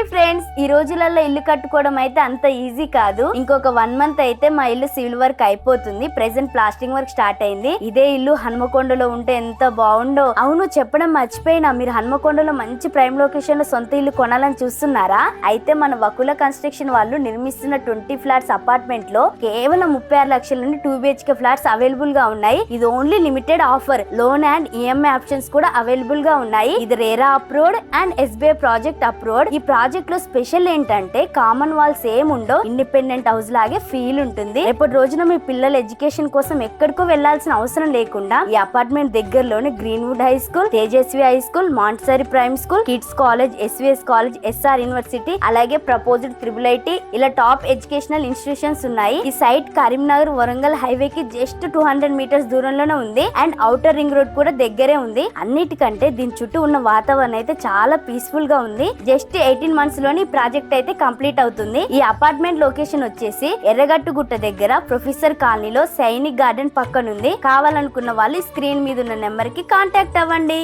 Hi friends ఈ రోజులలో ఇల్లు కట్టుకోవడం అయితే అంత ఈజీ కాదు. ఇంకొక వన్ మంత్ అయితే మా ఇల్లు సివిల్ వర్క్ అయిపోతుంది. ప్రెసెంట్ ప్లాస్టింగ్ వర్క్ స్టార్ట్ అయింది. ఇదే ఇల్లు హన్మకొండలో ఉంటే ఎంత బాగుండో. అవును చెప్పడం మర్చిపోయినా మీరు హన్మకొండలో మంచి ప్రైమ్ లొకేషన్లో సొంత ఇల్లు కొనాలని చూస్తున్నారా? అయితే మన వకుల కన్స్ట్రక్షన్ వాళ్ళు నిర్మిస్తున్న ట్వంటీ ఫ్లాట్స్ అపార్ట్మెంట్లో కేవలం ముప్పై ఆరు లక్షల నుండి టూ బిహెచ్కే ఫ్లాట్స్ అవైలబుల్గా ఉన్నాయి. ఇది only limited offer loan and EMI options కూడా అవైలబుల్గా ఉన్నాయి. ఇది RERA approved and SBI project approved ఈ ప్రాజెక్ట్ ప్రాజెక్ట్లో స్పెషల్ ఏంటంటే కామన్ వాల్స్ ఏం ఉండో ఇండిపెండెంట్ హౌస్ లాగే ఫీల్ ఉంటుంది. రేపటి రోజున మీ పిల్లల ఎడ్యుకేషన్ కోసం ఎక్కడికో వెళ్ళాల్సిన అవసరం లేకుండా ఈ అపార్ట్మెంట్ దగ్గరలోనే Greenwood high school Tejaswi high school Montessori prime school kids college SVS college SR university అలాగే ప్రపోజ్డ్ ట్రిపుల్ ఐటీ ఇలా టాప్ ఎడ్యుకేషనల్ ఇన్స్టిట్యూషన్స్ ఉన్నాయి. ఈ సైట్ కరీంనగర్ వరంగల్ హైవే కి జస్ట్ టూ హండ్రెడ్ మీటర్స్ దూరంలోనే ఉంది. అండ్ అవుటర్ రింగ్ రోడ్ కూడా దగ్గరే ఉంది. అన్నిటికంటే దీని చుట్టూ ఉన్న వాతావరణం అయితే చాలా పీస్ఫుల్గా ఉంది. జస్ట్ ఎయిటీన్ మంత్స్లోని ప్రాజెక్ట్ అయితే కంప్లీట్ అవుతుంది. ఈ అపార్ట్మెంట్ లొకేషన్ వచ్చేసి ఎర్రగట్టు గుట్ట దగ్గర ప్రొఫెసర్ కాలనీలో సైనిక్ గార్డెన్ పక్కనుంది. కావాలనుకున్న వాళ్ళు స్క్రీన్ మీద ఉన్న నెంబర్కి కాంటాక్ట్ అవ్వండి.